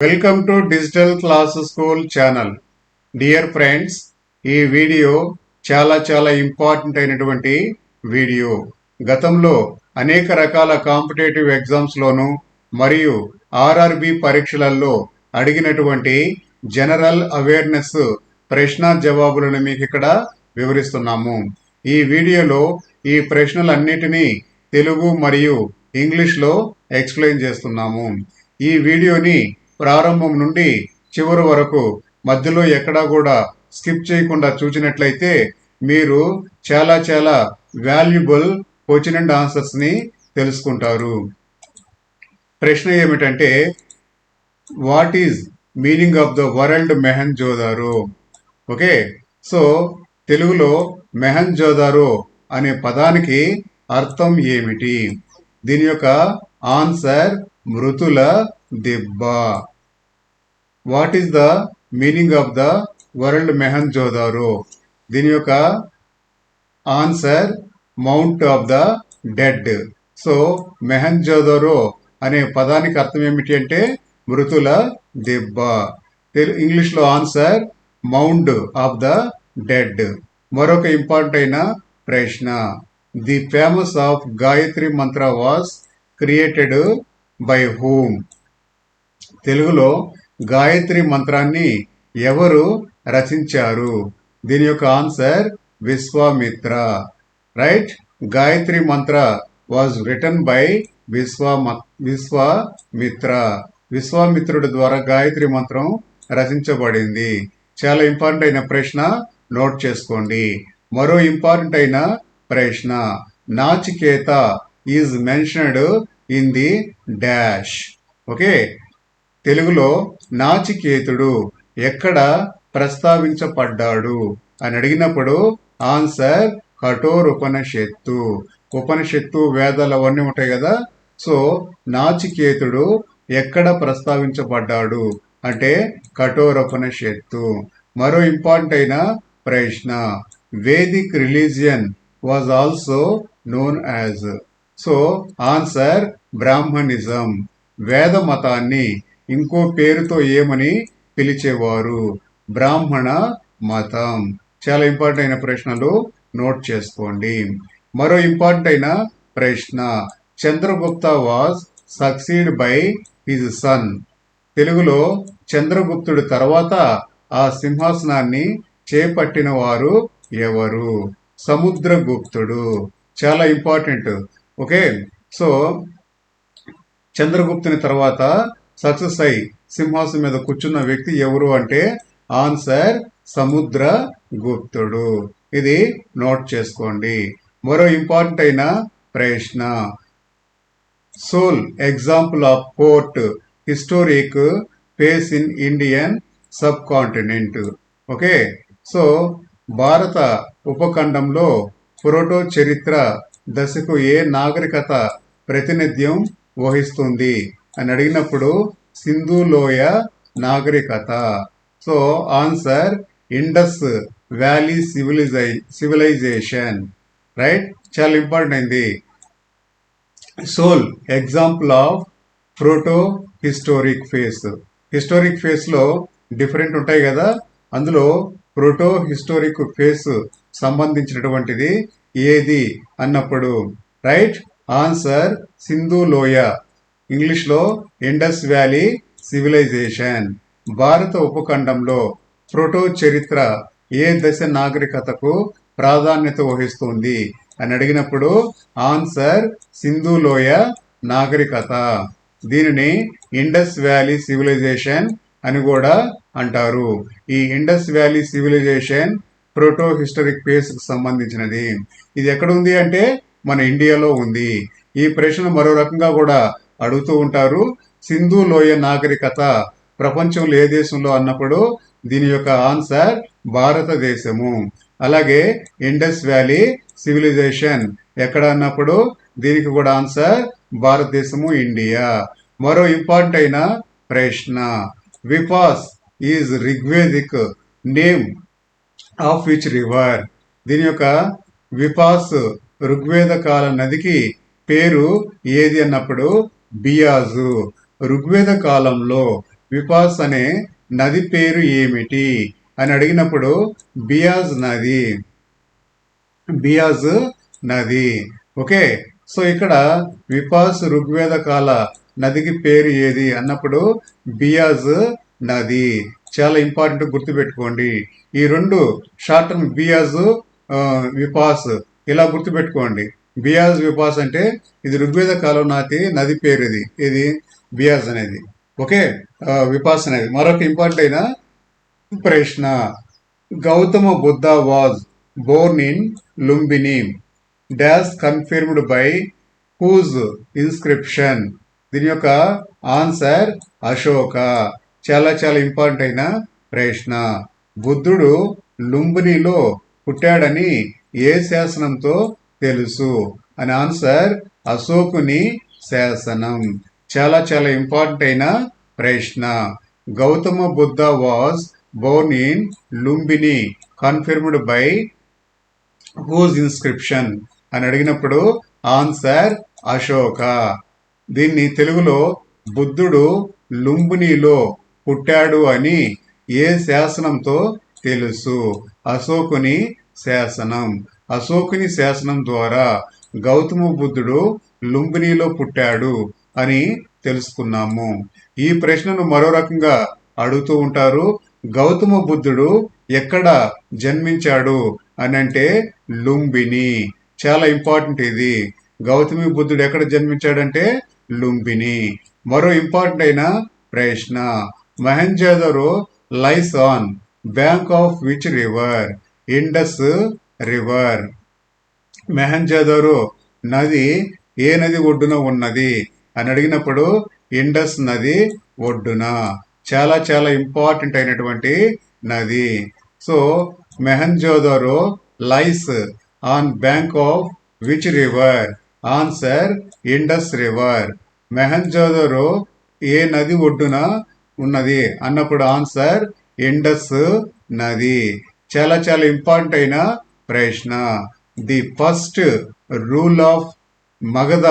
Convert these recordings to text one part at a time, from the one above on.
Welcome to digital class school channel dear friends ఈ video చాలా చాలా ఇంపార్టెంట్ అయినటువంటి వీడియో. గతంలో అనేక రకాల కాంపిటేటివ్ ఎగ్జామ్స్లోను మరియు ఆర్ఆర్బి పరీక్షలలో అడిగినటువంటి జనరల్ అవేర్నెస్ ప్రశ్న జవాబులను మీకు ఇక్కడ వివరిస్తున్నాము. ఈ వీడియోలో ఈ ప్రశ్నలన్నిటినీ తెలుగు మరియు ఇంగ్లీష్లో ఎక్స్ప్లెయిన్ చేస్తున్నాము. ఈ వీడియోని ప్రారంభం నుండి చివరి వరకు మధ్యలో ఎక్కడా కూడా స్కిప్ చేయకుండా చూసినట్లయితే మీరు చాలా చాలా వాల్యుబుల్ క్వశ్చన్ అండ్ ఆన్సర్స్ని తెలుసుకుంటారు. ప్రశ్న ఏమిటంటే what is meaning of the world Mohenjo Daro okay? So తెలుగులో మెహన్ జోదారు అనే పదానికి అర్థం ఏమిటి? దీని యొక్క ఆన్సర్ మృతుల దెబ్బ. What is the meaning of the world Mohenjo దీని యొక్క answer mount of the dead so Mohenjo Daro అనే పదానికి అర్థం ఏమిటి అంటే మృతుల దెబ్బ. ఇంగ్లీష్లో answer mound of the dead మరొక ఇంపార్టెంట్ అయిన ప్రశ్న. The famous of Gayatri Mantra was created by whom తెలుగులో గాయత్రి మంత్రాన్ని ఎవరు రచించారు? దీని యొక్క answer Vishwamitra. Right? Gayatri mantra was written by Vishwa Vishwamitra. విశ్వామిత్రుడి ద్వారా గాయత్రి మంత్రం రచించబడింది. చాలా ఇంపార్టెంట్ అయిన ప్రశ్న నోట్ చేసుకోండి. మరో ఇంపార్టెంట్ అయిన ప్రశ్న. Nachiketa is mentioned in the dash okay? తెలుగులో నాచికేతుడు ఎక్కడ ప్రస్తావించబడ్డాడు అని అడిగినప్పుడు ఆన్సర్ కఠోర్ ఉపనిషత్తు ఉపనిషత్తు వేదాలు అవన్నీ ఉంటాయి కదా. సో నాచికేతుడు ఎక్కడ ప్రస్తావించబడ్డాడు అంటే కఠోరోపనిషత్తు. మరో ఇంపార్టెంట్ అయిన ప్రశ్న. Vedic religion was also known as so answer brahmanism. వేద మతాన్ని ఇంకో పేరుతో ఏమని పిలిచేవారు? బ్రాహ్మణ మతం. చాలా ఇంపార్టెంట్ అయిన ప్రశ్నలు నోట్ చేసుకోండి. మరో ఇంపార్టెంట్ అయిన ప్రశ్న. Chandragupta was succeeded by his son. తెలుగులో చంద్రగుప్తుడి తర్వాత ఆ సింహాసనాన్ని చేపట్టిన వారు ఎవరు? సముద్రగుప్తుడు. చాలా ఇంపార్టెంట్. ఓకే? సో చంద్రగుప్తుని తర్వాత సక్సెస్ అయి సింహాసనం మీద కూర్చున్న వ్యక్తి ఎవరు అంటే ఆన్సర్ సముద్ర గుప్తుడు. ఇది నోట్ చేసుకోండి. మరో ఇంపార్టెంట్ అయిన ప్రశ్న. Sole example of proto historic place in Indian subcontinent okay? So భారత ఉపఖండంలో పురోటో చరిత్ర దశకు ఏ నాగరికత ప్రాతినిధ్యం వహిస్తుంది? అని అడిగినప్పుడు సింధు లోయ నాగరికత. So answer Indus valley civilization civilization. Right? చాలా ఇంపార్టెంట్ అయింది. Sole example of proto historic phase. Historic ఫేస్లో డిఫరెంట్ ఉంటాయి కదా. అందులో ప్రోటో హిస్టోరిక్ ఫేస్ సంబంధించినటువంటిది ఏది అన్నప్పుడు. రైట్? ఆన్సర్ సింధు లోయ. ఇంగ్లీష్లో ఇండస్ వ్యాలీ సివిలైజేషన్. భారత ఉపఖండంలో ప్రోటో చరిత్ర ఏ దశ నాగరికతకు ప్రాధాన్యత వహిస్తుంది అని అడిగినప్పుడు ఆన్సర్ సింధు లోయ నాగరికత. దీనిని ఇండస్ వ్యాలీ సివిలైజేషన్ అని కూడా అంటారు. ఈ Indus valley civilization proto historic పేస్కు సంబంధించినది. ఇది ఎక్కడ ఉంది అంటే మన ఇండియాలో ఉంది. ఈ ప్రశ్న మరో రకంగా కూడా అడుగుతూ ఉంటారు సింధు లోయ నాగరికత ప్రపంచంలో ఏ దేశంలో అన్నప్పుడు దీని యొక్క ఆన్సర్ భారతదేశము. అలాగే ఇండస్ వ్యాలీ సివిలైజేషన్ ఎక్కడ అన్నప్పుడు దీనికి కూడా ఆన్సర్ భారతదేశము ఇండియా. మరో ఇంపార్టెంట్ అయిన ప్రశ్న Vipas is Rigvedic name of which river. దీని యొక్క విపాస్ ఋగ్వేద కాల నదికి పేరు ఏది అన్నప్పుడు బియాజు ఋగ్వేద కాలంలో విపాస్ అనే నది పేరు ఏమిటి? అని అడిగినప్పుడు బియాజ్ నది. బియాజ్ నది. ఓకే సో ఇక్కడ విపాస్ ఋగ్వేద కాల నదికి పేరు ఏది? అన్నప్పుడు బియాజ్ నది. చాలా ఇంపార్టెంట్ గుర్తుపెట్టుకోండి. ఈ రెండు షార్ట్ టర్మ్ బియాజ్ విపాస్ ఇలా గుర్తుపెట్టుకోండి. బియాజ్ విపాస్ అంటే ఇది ఋగ్వేద కాలం నాటి నది పేరు ఇది ఇది బియాజ్ అనేది. ఓకే? విపాస్ అనేది. మరొక ఇంపార్టెంట్ అయిన ప్రశ్న. Gautama Buddha was born in Lumbini. Dash confirmed by whose inscription. దీని యొక్క ఆన్సర్ అశోక. చాలా చాలా ఇంపార్టెంట్ అయిన ప్రశ్న. బుద్ధుడు లుంబినిలో పుట్టాడని ఏ శాసనంతో తెలుసు. అని ఆన్సర్ అశోకుని శాసనం. చాలా చాలా ఇంపార్టెంట్ అయిన ప్రశ్న. Gautama Buddha was born in Lumbini confirmed by whose inscription అని అడిగినప్పుడు ఆన్సర్ అశోక. దీన్ని తెలుగులో బుద్ధుడు లుంబినిలో పుట్టాడు అని ఏ శాసనంతో తెలుసు? అశోకుని శాసనం. అశోకుని శాసనం ద్వారా గౌతమ బుద్ధుడు లుంబినిలో పుట్టాడు అని తెలుసుకున్నాము. ఈ ప్రశ్నను మరో రకంగా అడుగుతూ ఉంటారు గౌతమ బుద్ధుడు ఎక్కడ జన్మించాడు? అని అంటే లుంబిని. చాలా ఇంపార్టెంట్ ఇది. గౌతమి బుద్ధుడు ఎక్కడ జన్మించాడంటే లుంబిని. మరో ఇంపార్టెంట్ అయిన ప్రశ్న Mohenjodaro lies on bank of which river Indus river. Mohenjodaro నది ఏ నది ఒడ్డున ఉన్నది? అని అడిగినప్పుడు ఇండస్ నది ఒడ్డున. చాలా చాలా ఇంపార్టెంట్ అయినటువంటి నది. So Mohenjodaro lies on bank of which river? Answer Indus river. Mohenjodaro ఏ నది ఒడ్డున ఉన్నది? అన్నప్పుడు ఆన్సర్ ఇండస్ నది. చాలా చాలా ఇంపార్టెంట్ అయిన ప్రశ్న. The first rule of Magadha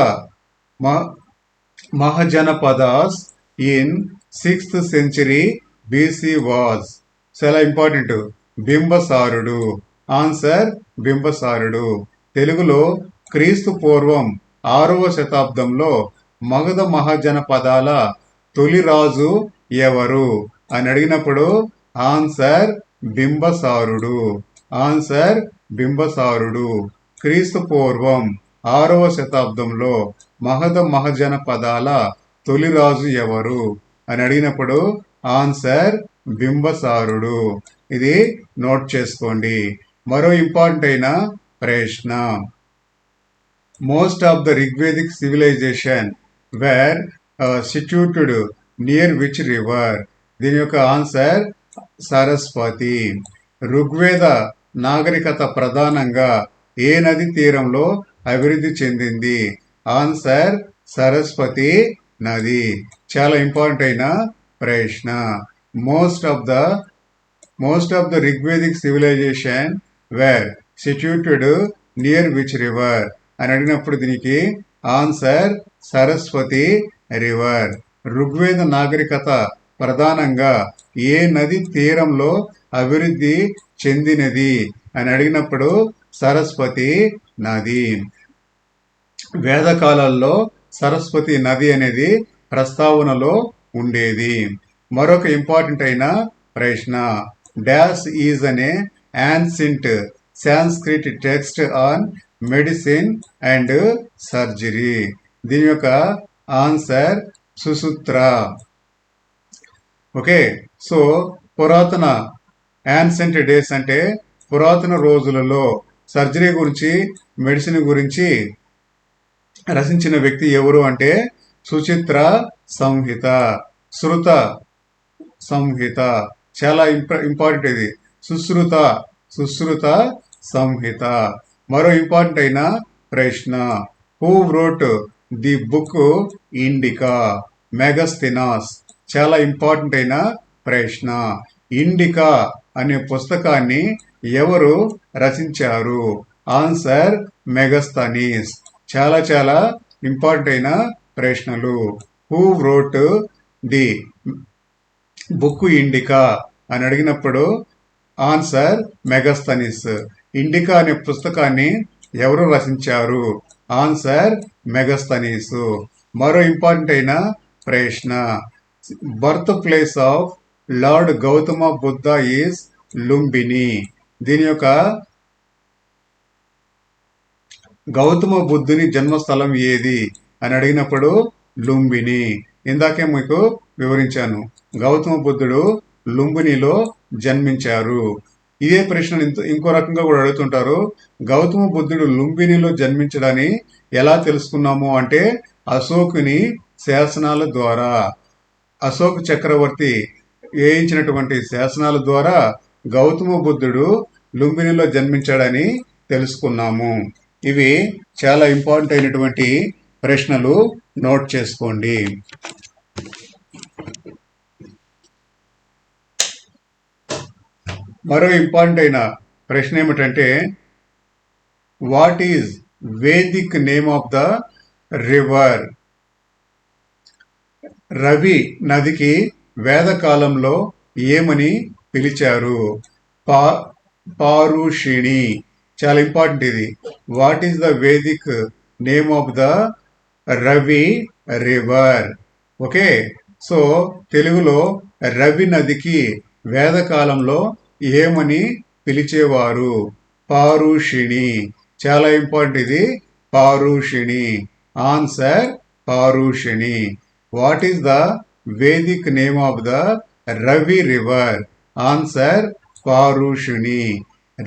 Mahajanapadas in sixth century BC was. చాలా ఇంపార్టెంట్. బింబసారుడు. ఆన్సర్ బింబసారుడు. తెలుగులో క్రీస్తు పూర్వం ఆరవ శతాబ్దంలో మగధ మహాజనపదాల తొలి రాజు ఎవరు? అని అడిగినప్పుడు ఆన్సర్ బింబసారుడు. ఆన్సర్ బింబసారుడు. క్రీస్తు పూర్వం ఆరవ శతాబ్దంలో మహద మహజన పదాల తొలిరాజు ఎవరు? అని అడిగినప్పుడు ఆన్సర్ బింబసారుడు. ఇది నోట్ చేసుకోండి. మరో ఇంపార్టెంట్ అయిన ప్రశ్న. Most of the Rigvedic civilization were situated near which river దీని యొక్క ఆన్సర్ సరస్వతి. ఋగ్వేద నాగరికత ప్రధానంగా ఏ నది తీరంలో అభివృద్ధి చెందింది? ఆన్సర్ సరస్వతి నది. చాలా ఇంపార్టెంట్ అయిన ప్రశ్న. Most of the most of the Rigvedic civilization were situated near which river అని అడిగినప్పుడు దీనికి ఆన్సర్ సరస్వతి రివర్. ఋగ్వేద నాగరికత ప్రధానంగా ఏ నది తీరంలో అభివృద్ధి చెందినది అని అడిగినప్పుడు సరస్వతి నది. వేదకాలాల్లో సరస్వతి నది అనేది ప్రస్తావనలో ఉండేది. మరొక ఇంపార్టెంట్ అయిన ప్రశ్న డాష్ ఈజ్ అనే ancient Sanskrit text on medicine and surgery. దీని యొక్క ఆన్సర్ సుసూత్ర. ఓకే సో పురాతన యాన్సెంట్ డేస్ అంటే పురాతన రోజులలో సర్జరీ గురించి మెడిసిన్ గురించి రచించిన వ్యక్తి ఎవరు అంటే సుచిత్ర సంహిత శృత సంహిత. చాలా ఇంప ఇంపార్టెంట్ ఇది. సుశ్రుత సుశ్రుత సంహిత. మరో ఇంపార్టెంట్ అయిన ప్రశ్న. Who wrote the book Indica Megasthenes చాలా ఇంపార్టెంట్ అయిన ప్రశ్న. ఇండికా అనే పుస్తకాన్ని ఎవరు రచించారు? Answer Megasthenes. చాలా చాలా ఇంపార్టెంట్ అయిన ప్రశ్నలు. Who wrote the book Indica అని అడిగినప్పుడు ఆన్సర్ మెగస్తనిస్. ఇండికా అనే పుస్తకాన్ని ఎవరు రచించారు? Answer Megasthenes. మరో ఇంపార్టెంట్ అయిన ప్రశ్న. Birth place of Lord Gautama Buddha is Lumbini. దీని యొక్క గౌతమ బుద్ధుని జన్మస్థలం ఏది? అని అడిగినప్పుడు లుంబిని. ఇందాకే మీకు వివరించాను. గౌతమ బుద్ధుడు లుంబినిలో జన్మించారు. ఇదే ప్రశ్న ఇంకో రకంగా కూడా అడుగుతుంటారు. గౌతమ బుద్ధుడు లుంబినిలో జన్మించడాన్ని ఎలా తెలుసుకున్నాము అంటే అశోకుని శాసనాల ద్వారా. అశోక్ చక్రవర్తి వేయించినటువంటి శాసనాల ద్వారా గౌతమ బుద్ధుడు లుంబినిలో జన్మించాడని తెలుసుకున్నాము. ఇవి చాలా ఇంపార్టెంట్ అయినటువంటి ప్రశ్నలు నోట్ చేసుకోండి. మరో ఇంపార్టెంట్ అయిన ప్రశ్న ఏమిటంటే what is Vedic name of the river Ravi నదికి వేదకాలంలో ఏమని పిలిచారు? పా పారుషిణి. చాలా ఇంపార్టెంట్ ఇది. What is the Vedic name of the Ravi river? Okay. So తెలుగులో రవి నదికి వేదకాలంలో ఏమని పిలిచేవారు? పారుషిణి. చాలా ఇంపార్టెంట్ ఇది. Parushni. Answer Parushni. What is the Vedic name of the Ravi river answer Parushni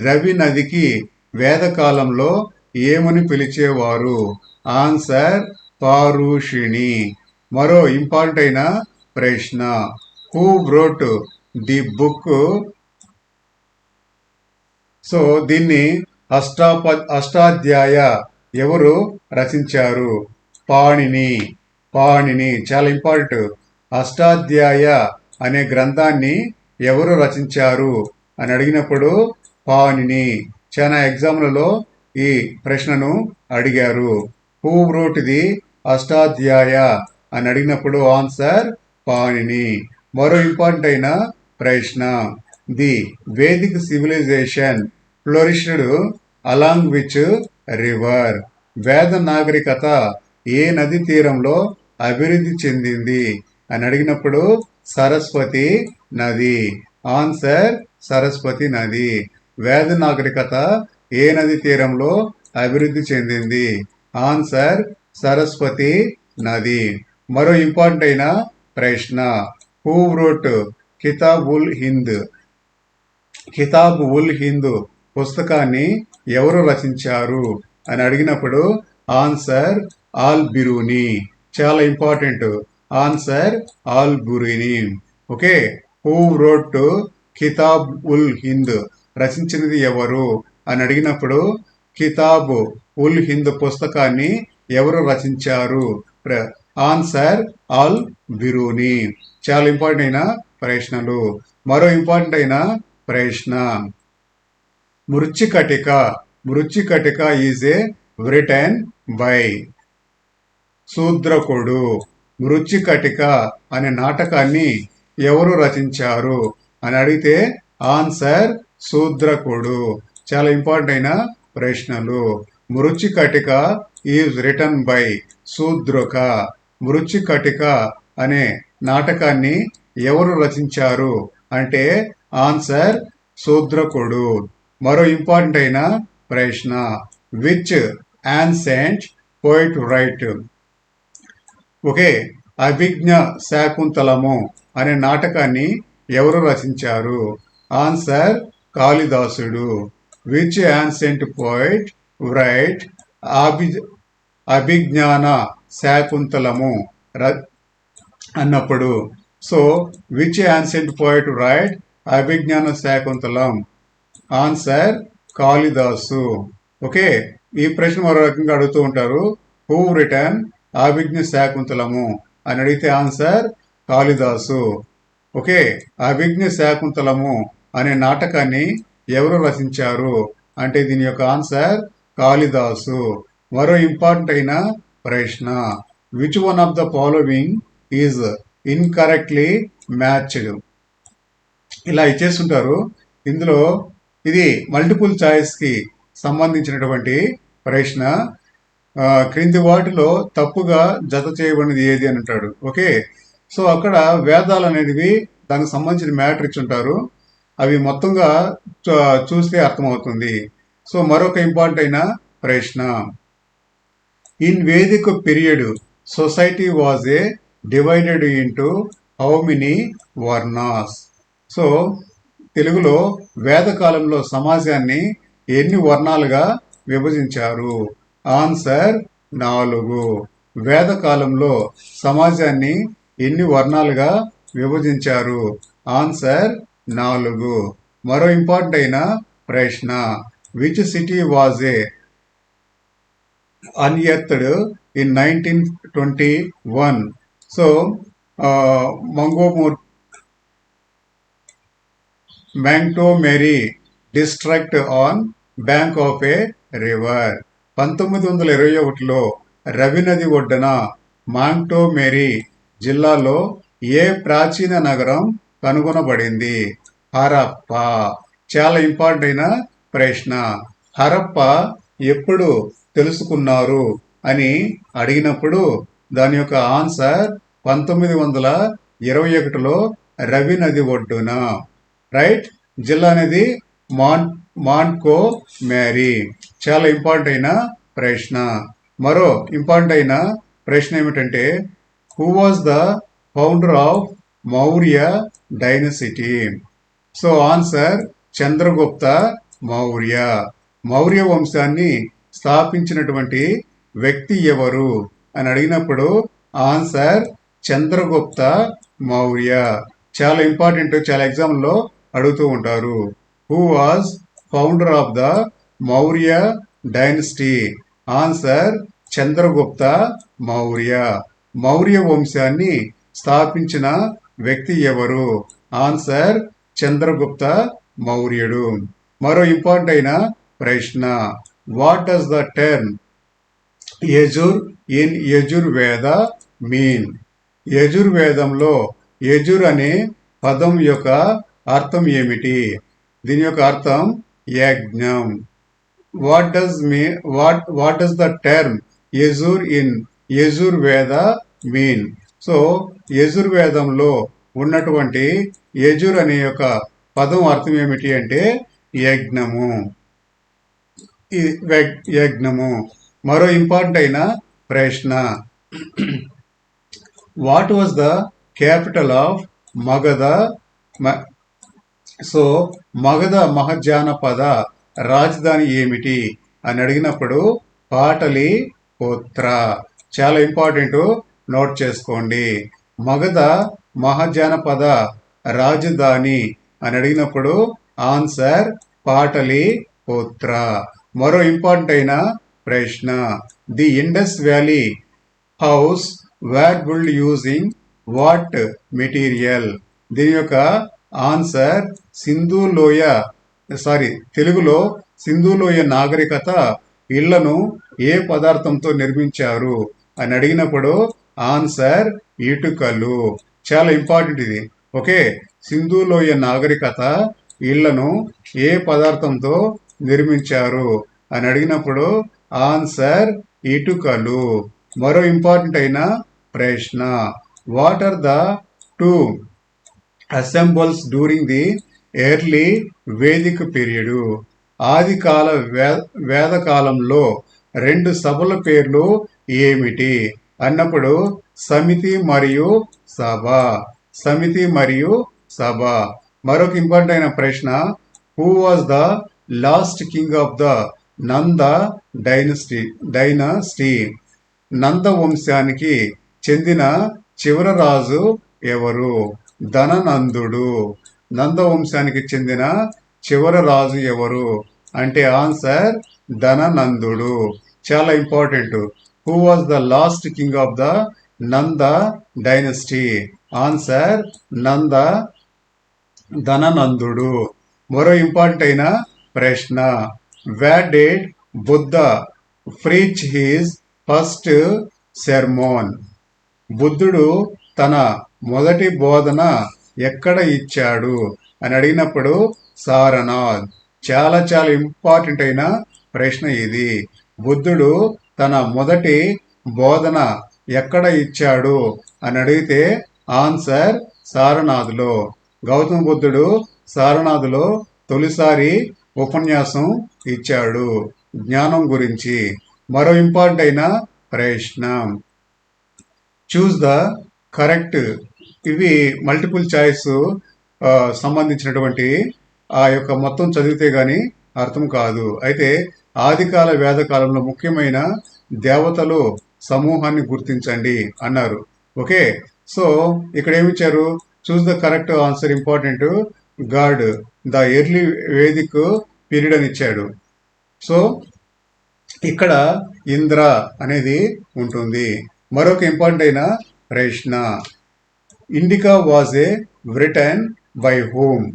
Ravi నదికి వేదకాలంలో ఏమని పిలిచేవారు ఆన్సర్ పారుషిణి మరో ఇంపార్టెంట్ అయిన ప్రశ్న who wrote the book so దీన్ని అష్టాప అష్టాధ్యాయ ఎవరు రచించారు? పాణిని. పాణిని చాలా ఇంపార్టెంట్ అష్టాధ్యాయ అనే గ్రంథాన్ని ఎవరు రచించారు అని అడిగినప్పుడు పాణిని చాలా ఎగ్జామ్లలో ఈ ప్రశ్నను అడిగారు. Who wrote the Ashtadhyayi? అని అడిగినప్పుడు ఆన్సర్ పాణిని. మరో ఇంపార్టెంట్ అయిన ప్రశ్న. The Vedic civilization flourished along which river. వేద నాగరికత ఏ నది తీరంలో అభివృద్ధి చెందింది? అని అడిగినప్పుడు సరస్వతి నది. ఆన్సర్ సరస్వతి నది. వేద నాగరికత ఏ నది తీరంలో అభివృద్ధి చెందింది? ఆన్సర్ సరస్వతి నది. మరో ఇంపార్టెంట్ అయిన ప్రశ్న. హూ రోట్ కితాబ్ ఉల్ హింద్ కితాబ్ ఉల్ హింద్ పుస్తకాన్ని ఎవరు రచించారు? అని అడిగినప్పుడు ఆన్సర్ ఆల్ బిరూని చాలా important answer Al Biruni okay. Who wrote Kitab ul Hind? రచించినది ఎవరు? అని అడిగినప్పుడు కితాబ్ ఉల్ హింద్ పుస్తకాన్ని ఎవరు రచించారు? ఆన్సర్ ఆల్ బిరూని చాలా ఇంపార్టెంట్ అయిన ప్రశ్నలు. మరో ఇంపార్టెంట్ అయిన ప్రశ్న. Mrichchhakatika. Mrichchhakatika is a written by శూద్రకుడు. Mrichchhakatika అనే నాటకాన్ని ఎవరు రచించారు అని అడిగితే ఆన్సర్ శూద్రకుడు. చాలా ఇంపార్టెంట్ అయిన ప్రశ్నలు. Mrichchhakatika is written by Shudraka. Mrichchhakatika అనే నాటకాన్ని ఎవరు రచించారు అంటే ఆన్సర్ శూద్రకుడు. మరో ఇంపార్టెంట్ అయిన ప్రశ్న. Which ancient poet write? Okay Abhijnana Shakuntalam అనే నాటకాన్ని ఎవరు రచించారు? ఆన్సర్ కాళిదాసుడు. విచ్ యాన్సెంట్ పోయిట్ రైట్ అభి అభిజ్ఞాన శాకుంతలము అన్నప్పుడు. So which ancient poet write Abhijnana Shakuntalam? Answer Kalidasa. Okay ఈ ప్రశ్న మరో రకంగా అడుగుతూ ఉంటారు. హూ రిటర్న్ అభిజ్ఞ శాకుంతలము? అని అడిగితే ఆన్సర్ కాళిదాసు. ఓకే అభిజ్ఞ శాకుంతలము అనే నాటకాన్ని ఎవరు రచించారు? అంటే దీని యొక్క ఆన్సర్ కాళిదాసు. మరో ఇంపార్టెంట్ అయిన ప్రశ్న. Which one of the following is incorrectly matched ఇలా ఇచ్చేస్తుంటారు. ఇందులో ఇది మల్టిపుల్ చాయిస్కి సంబంధించినటువంటి ప్రశ్న. క్రింది వాటిలో తప్పుగా జత చేయబడినది ఏది అని అంటాడు. ఓకే? సో అక్కడ వేదాలు అనేటివి దానికి సంబంధించిన మ్యాటర్ ఇచ్చి ఉంటారు. అవి మొత్తంగా చూస్తే అర్థమవుతుంది. సో మరొక ఇంపార్టెంట్ అయిన ప్రశ్న. In Vedic period society was a divided into how many varnas so తెలుగులో వేద కాలంలో సమాజాన్ని ఎన్ని వర్ణాలుగా విభజించారు? ఆన్సర్ నాలుగు. వేద కాలంలో సమాజాన్ని ఎన్ని వర్ణాలుగా విభజించారు? ఆన్సర్ నాలుగు. మరో ఇంపార్టెంట్ అయిన ప్రశ్న. Which city was a unearthed in nineteen twenty one? So మంగోమూర్ Montgomery district on bank of a river. పంతొమ్మిది వందల ఇరవై ఒకటిలో రవి నది ఒడ్డున మాంటోమేరీ జిల్లాలో ఏ ప్రాచీన నగరం కనుగొనబడింది? హరప్ప. చాలా ఇంపార్టెంట్ అయిన ప్రశ్న. హరప్ప ఎప్పుడు తెలుసుకున్నారు అని అడిగినప్పుడు దాని యొక్క ఆన్సర్ పంతొమ్మిది వందల ఇరవై ఒకటిలో రవి నది ఒడ్డున. రైట్? జిల్లా అనేది మాన్ మాన్కో మ్యారీ చాలా ఇంపార్టెంట్ అయిన ప్రశ్న. మరో ఇంపార్టెంట్ అయిన ప్రశ్న ఏమిటంటే who was the founder of Maurya dynasty so answer Chandragupta Maurya Maurya వంశాన్ని స్థాపించినటువంటి వ్యక్తి ఎవరు? అని అడిగినప్పుడు ఆన్సర్ చంద్రగుప్త మౌర్య చాలా ఇంపార్టెంట్ చాలా ఎగ్జామ్లో అడుగుతూ ఉంటారు. Who was founder of the Maurya dynasty. Answer Chandragupta Maurya. Maurya వంశాన్ని స్థాపించిన వ్యక్తి ఎవరు? ఆన్సర్ చంద్రగుప్త మౌర్యుడు. మరో ఇంపార్టెంట్ అయిన ప్రశ్న. What does the term Yajur in Yajurveda mean? యజుర్వేదంలో Yajur అనే పదం యొక్క అర్థం ఏమిటి? దీని యొక్క అర్థం యజ్ఞం. What does me what what does the term Yajur in Yajurveda mean so యజుర్వేదంలో ఉన్నటువంటి యజుర్ అనే యొక్క పదం అర్థం ఏమిటి అంటే యజ్ఞము. యజ్ఞము. మరో ఇంపార్టెంట్ అయిన ప్రశ్న. What was the capital of Magadha మ- సో మగధ మహజానపద రాజధాని ఏమిటి? అని అడిగినప్పుడు పాటలి పుత్ర. చాలా ఇంపార్టెంట్ నోట్ చేసుకోండి. మగధ మహాజానపద రాజధాని అని అడిగినప్పుడు ఆన్సర్ పాటలి పుత్ర. మరో ఇంపార్టెంట్ అయిన ప్రశ్న. The Indus valley house were built using what material? దీని యొక్క ఆన్సర్ సింధు లోయ సారీ తెలుగులో సింధు లోయ నాగరికత ఇళ్ళను ఏ పదార్థంతో నిర్మించారు అని అడిగినప్పుడు ఆన్సర్ ఇటుకలు. చాలా ఇంపార్టెంట్ ఇది. ఓకే సింధు లోయ నాగరికత ఇళ్ళను ఏ పదార్థంతో నిర్మించారు అని అడిగినప్పుడు ఆన్సర్ ఇటుకలు. మరో ఇంపార్టెంట్ అయిన ప్రశ్న what are the two assembles during the early Vedic period. ఆదికాల వే- వేద కాలంలో రెండు సభల పేర్లు ఏమిటి? అన్నప్పుడు సమితి మరియు సభ. సమితి మరియు సభ. మరొక ఇంపార్టెంట్ అయిన ప్రశ్న who was the last king of the Nanda dynasty dynasty Nanda వంశానికి చెందిన చివరి రాజు ఎవరు? ధననందుడు. నంద వంశానికి చెందిన చివరి రాజు ఎవరు అంటే ఆన్సర్ ధననందుడు. చాలా important. Who was the last king of the Nanda dynasty. Answer Nanda ధననందుడు. మరో ఇంపార్టెంట్ అయిన ప్రశ్న. Where did Buddha preach his first sermon బుద్ధుడు తన మొదటి బోధన ఎక్కడ ఇచ్చాడు? అని అడిగినప్పుడు సారనాథ్ చాలా చాలా ఇంపార్టెంట్ అయిన ప్రశ్న ఇది. బుద్ధుడు తన మొదటి బోధన ఎక్కడ ఇచ్చాడు? అని అడిగితే ఆన్సర్ సారనాథ్లో. గౌతమ బుద్ధుడు సారనాథ్లో తొలిసారి ఉపన్యాసం ఇచ్చాడు జ్ఞానం గురించి. మరో ఇంపార్టెంట్ అయిన ప్రశ్న. చూస్ ద కరెక్ట్ ఇవి మల్టిపుల్ చాయిస్ సంబంధించినటువంటి ఆ యొక్క మొత్తం చదివితే గాని అర్థం కాదు. అయితే ఆదికాల వేద కాలంలో ముఖ్యమైన దేవతలు సమూహాన్ని గుర్తించండి అన్నారు. ఓకే? సో ఇక్కడ ఏమిచ్చారు? Choose the correct answer important. God the early Vedic period అని ఇచ్చాడు. సో ఇక్కడ ఇంద్ర అనేది ఉంటుంది. మరొక ఇంపార్టెంట్ అయిన ప్రశ్న Indica was a written by whom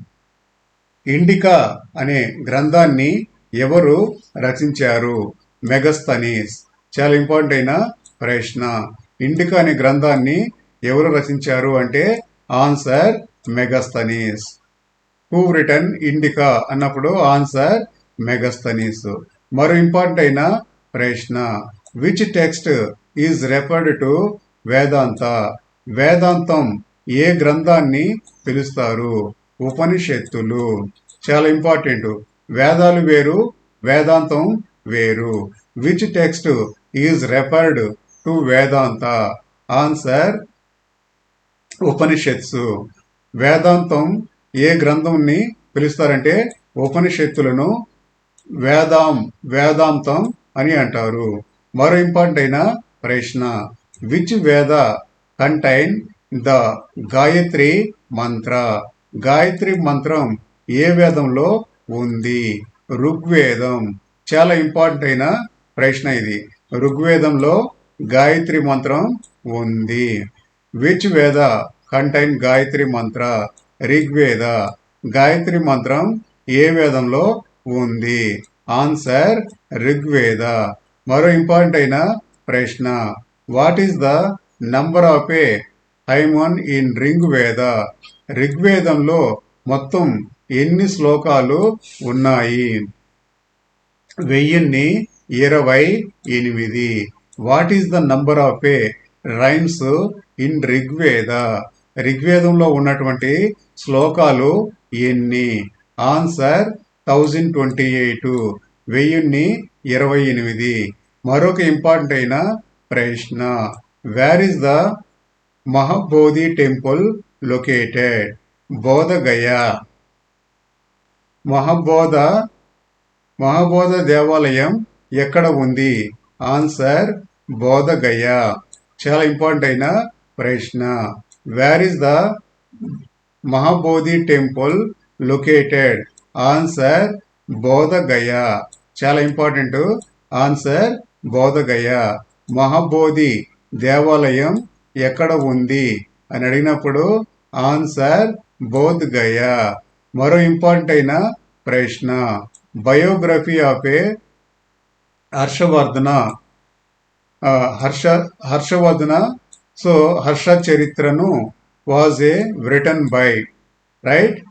Indica అనే గ్రంథాన్ని ఎవరు రచించారు? మెగస్తనీస్ చాలా ఇంపార్టెంట్ అయిన ప్రశ్న. ఇండికా అనే గ్రంథాన్ని ఎవరు రచించారు అంటే answer Megasthenes who written Indica అన్నప్పుడు ఆన్సర్ మెగస్తనీస్ మరో ఇంపార్టెంట్ అయిన ప్రశ్న. Which text is referred to Vedanta వేదాంతం ఏ గ్రంథాన్ని పిలుస్తారు? ఉపనిషత్తులు. చాలా ఇంపార్టెంట్. వేదాలు వేరు వేదాంతం వేరు. Which text is referred to Vedanta answer Upanishads. వేదాంతం ఏ గ్రంథంని పిలుస్తారంటే ఉపనిషత్తులను వేదాం వేదాంతం అని అంటారు. మరో ఇంపార్టెంట్ అయిన ప్రశ్న. విచ్ వేద కంటైన్ ద గాయత్రి మంత్ర. గాయత్రి మంత్రం ఏ వేదంలో ఉంది? ఋగ్వేదం. చాలా ఇంపార్టెంట్ అయిన ప్రశ్న ఇది. ఋగ్వేదంలో గాయత్రి మంత్రం ఉంది. విచ్ వేద కంటైన్ గాయత్రి మంత్ర? ఋగ్వేద. గాయత్రి మంత్రం ఏ వేదంలో ఉంది? ఆన్సర్ ఋగ్వేద. మరో ఇంపార్టెంట్ అయిన ప్రశ్న. What is the number of a hymn in Rig Veda ఋగ్వేదంలో మొత్తం ఎన్ని శ్లోకాలు ఉన్నాయి? వెయ్యిన్ని ఇరవై ఎనిమిది. What is the number of a rhymes in Rigveda? ఋగ్వేదంలో ఉన్నటువంటి శ్లోకాలు ఎన్ని? Answer thousand twenty eight. వెయ్యిన్ని ఇరవై ఎనిమిది. మరొక ఇంపార్టెంట్ అయిన ప్రశ్న. Where is the Mahabodhi temple located Bodhgaya. Mahabodhi Mahabodhi దేవాలయం ఎక్కడ ఉంది? ఆన్సర్ బోధగయ. చాలా ఇంపార్టెంట్ అయిన ప్రశ్న. Where is the Mahabodhi temple located answer Bodhgaya. చాలా ఇంపార్టెంట్ ఆన్సర్ బోధగయ. మహాబోధి దేవాలయం ఎక్కడ ఉంది? అని అడిగినప్పుడు ఆన్సర్ బోధ్ గయా. మరో ఇంపార్టెంట్ అయిన ప్రశ్న biography of a Harshavardhana. Harsha Harshavardhana. So Harsha చరిత్రను was a written by write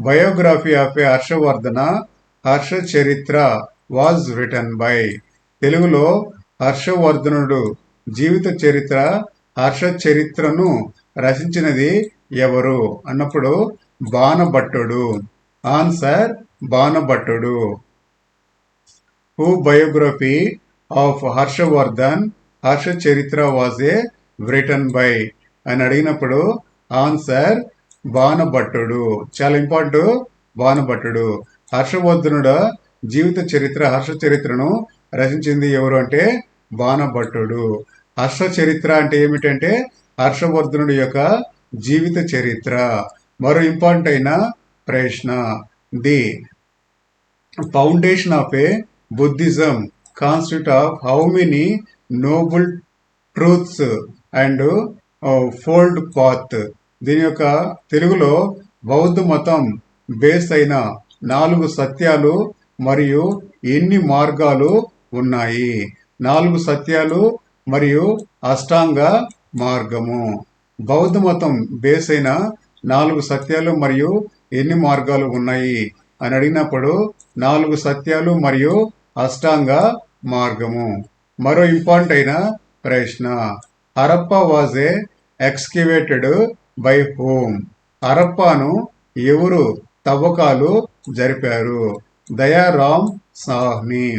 biography of a Harshavardhana Harsha Charita was written by తెలుగులో హర్షవర్ధనుడు జీవిత చరిత్ర హర్ష చరిత్రను రచించినది ఎవరు? అన్నప్పుడు బాణభట్టుడు answer బాణభట్టుడు who biography of Harshavardhan. Harsha Charita was a written by. అని అడిగినప్పుడు ఆన్సర్ బాణభట్టుడు చాలా ఇంపార్టెంట్ బాణభట్టుడు హర్షవర్ధనుడు జీవిత చరిత్ర హర్ష చరిత్రను రచించింది ఎవరు అంటే బాణభట్టుడు హర్ష చరిత్ర అంటే ఏమిటంటే హర్షవర్ధనుడి యొక్క జీవిత చరిత్ర. మరో ఇంపార్టెంట్ అయిన ప్రశ్న. The foundation of a Buddhism constitute of how many noble truths and fold path. దీని యొక్క తెలుగులో బౌద్ధ మతం బేస్ అయిన నాలుగు సత్యాలు మరియు ఎన్ని మార్గాలు ఉన్నాయి? నాలుగు సత్యాలు మరియు అష్టాంగ మార్గము. బౌద్ధ మతం బేస్ అయిన నాలుగు సత్యాలు మరియు ఎన్ని మార్గాలు ఉన్నాయి అని అడిగినప్పుడు నాలుగు సత్యాలు మరియు అష్టాంగ మార్గము. మరో ఇంపార్టెంట్ అయిన ప్రశ్న Harappa was a excavated by whom హరప్పాను ఎవరు తవ్వకాలు జరిపారు? దయారామ్ సాహ్ని.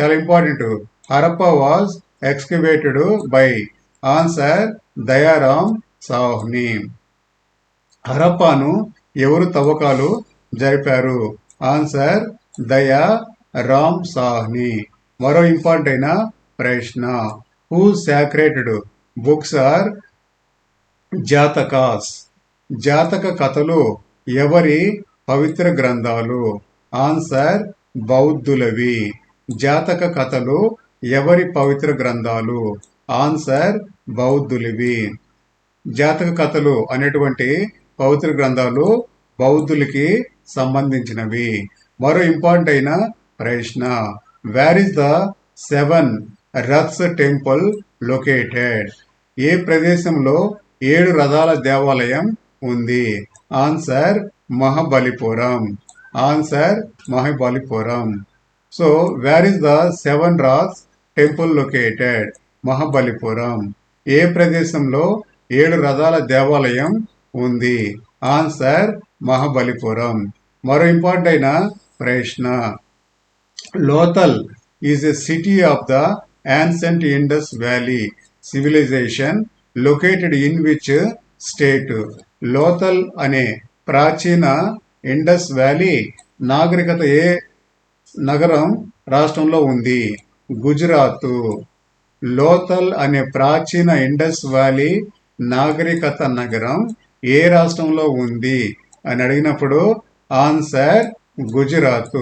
చాలా important. Harappa was excavated by answer Dayaram Sahni. హరప్పాను ఎవరు తవ్వకాలు జరిపారు? ఆన్సర్ దయా రామ్ సాహ్ని. మరో ఇంపార్టెంట్ అయిన ప్రశ్న. Who sacred books are Jatakas? Jataka కథలు ఎవరి పవిత్ర గ్రంథాలు? ఆన్సర్ బౌద్ధులవి. జాతక కథలు ఎవరి పవిత్ర గ్రంథాలు? ఆన్సర్ బౌద్ధులవి. జాతక కథలు అనేటువంటి పవిత్ర గ్రంథాలు బౌద్ధులకి సంబంధించినవి. మరో ఇంపార్టెంట్ అయిన ప్రశ్న where is the seven raths temple located ఏ ప్రదేశంలో ఏడు రథాల దేవాలయం ఉంది? Answer Mahabalipuram. Answer Mahabalipuram. So where is the seven raths temple located Mahabalipuram. ఏ ప్రదేశంలో ఏడు రథాల దేవాలయం ఉంది? ఆన్సర్ మహాబలిపురం. మరో ఇంపార్టెంట్ అయిన ప్రశ్న. Lothal is a city of the ancient Indus valley civilization located in which state? Lothal అనే ప్రాచీన ఇండస్ వ్యాలీ నాగరికత ఏ నగరం రాష్ట్రంలో ఉంది? గుజరాత్. లోతల్ అనే ప్రాచీన ఇండస్ వ్యాలీ నాగరికత నగరం ఏ రాష్ట్రంలో ఉంది? అని అడిగినప్పుడు ఆన్సర్ గుజరాత్.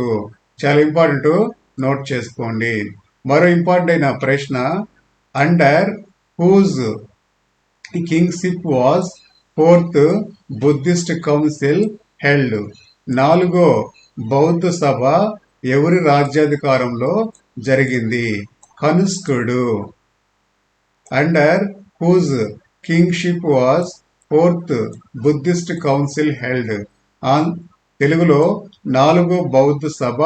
చాలా ఇంపార్టెంట్ నోట్ చేసుకోండి. మరో ఇంపార్టెంట్ అయిన ప్రశ్న under whose kingship was fourth Buddhist council held నాలుగో బౌద్ధ సభ ఎవరి రాజ్యాధికారంలో జరిగింది. కనుస్కుడు under whose kingship was fourth Buddhist council held. On తెలుగులో నాలుగో బౌద్ధ సభ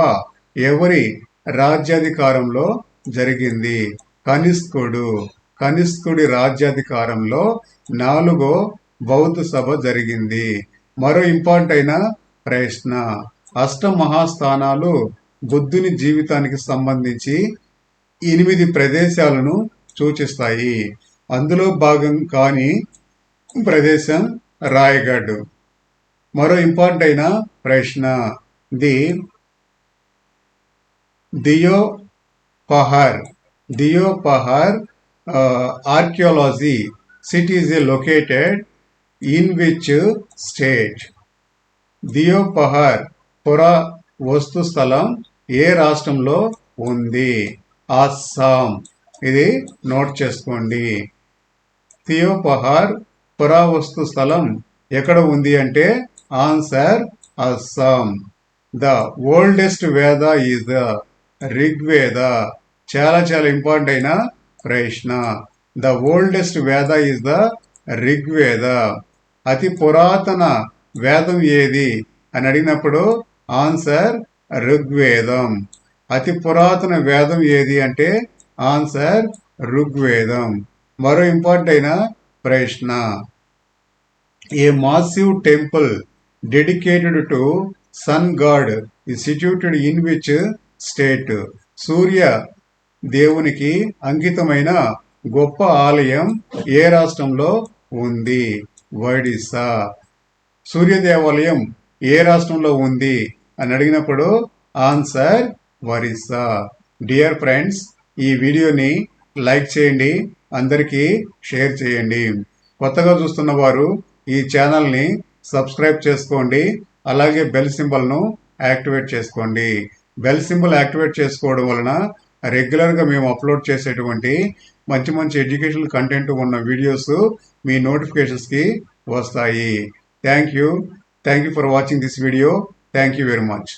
ఎవరి రాజ్యాధికారంలో జరిగింది? కనిష్కుడు. కనిష్కుడి రాజ్యాధికారంలో నాలుగో బౌద్ధ సభ జరిగింది. మరో ఇంపార్టెంట్ అయిన ప్రశ్న. అష్ట మహాస్థానాలు బుద్ధుని జీవితానికి సంబంధించి ఎనిమిది ప్రదేశాలను సూచిస్తాయి. అందులో భాగం కాని ప్రదేశం రాయగఢ్. మరో ఇంపార్టెంట్ అయిన ప్రశ్న. The Deo Pahar. Deo Pahar archaeology cities is located in which state. Deo Pahar పురా వస్తు స్థలం ఏ రాష్ట్రంలో ఉంది? అస్సాం. ఇది నోట్ చేసుకోండి. థియోపహార్ పురావస్తు స్థలం ఎక్కడ ఉంది అంటే answer Assam. The oldest Veda is the Rigveda చాలా చాలా ఇంపార్టెంట్ అయిన ప్రశ్న. The oldest Veda is the Rigveda అతి పురాతన వేదం ఏది? అని అడిగినప్పుడు ఆన్సర్ ఋగ్వేదం. అతి పురాతన వేదం ఏది అంటే ఆన్సర్ ఋగ్వేదం. మరో ఇంపార్టెంట్ అయిన ప్రశ్న. A massive temple dedicated to sun god instituted situated in which state? Surya దేవునికి అంకితమైన గొప్ప ఆలయం ఏ రాష్ట్రంలో ఉంది? ఒడిశా సూర్య దేవాలయం ఏ రాష్ట్రంలో ఉంది? అని అడిగినప్పుడు ఆన్సర్ వరిసా డియర్ ఫ్రెండ్స్ ఈ వీడియోని లైక్ చేయండి అందరికీ షేర్ చేయండి. కొత్తగా చూస్తున్న వారు ఈ ఛానల్ని సబ్స్క్రైబ్ చేసుకోండి అలాగే బెల్ సింబల్ను యాక్టివేట్ చేసుకోండి. బెల్ సింబల్ యాక్టివేట్ చేసుకోవడం వలన రెగ్యులర్గా మేము అప్లోడ్ చేసేటువంటి మంచి మంచి ఎడ్యుకేషనల్ కంటెంట్ ఉన్న వీడియోస్ మీ నోటిఫికేషన్స్కి వస్తాయి. Thank you. Thank you for watching this video. Thank you very much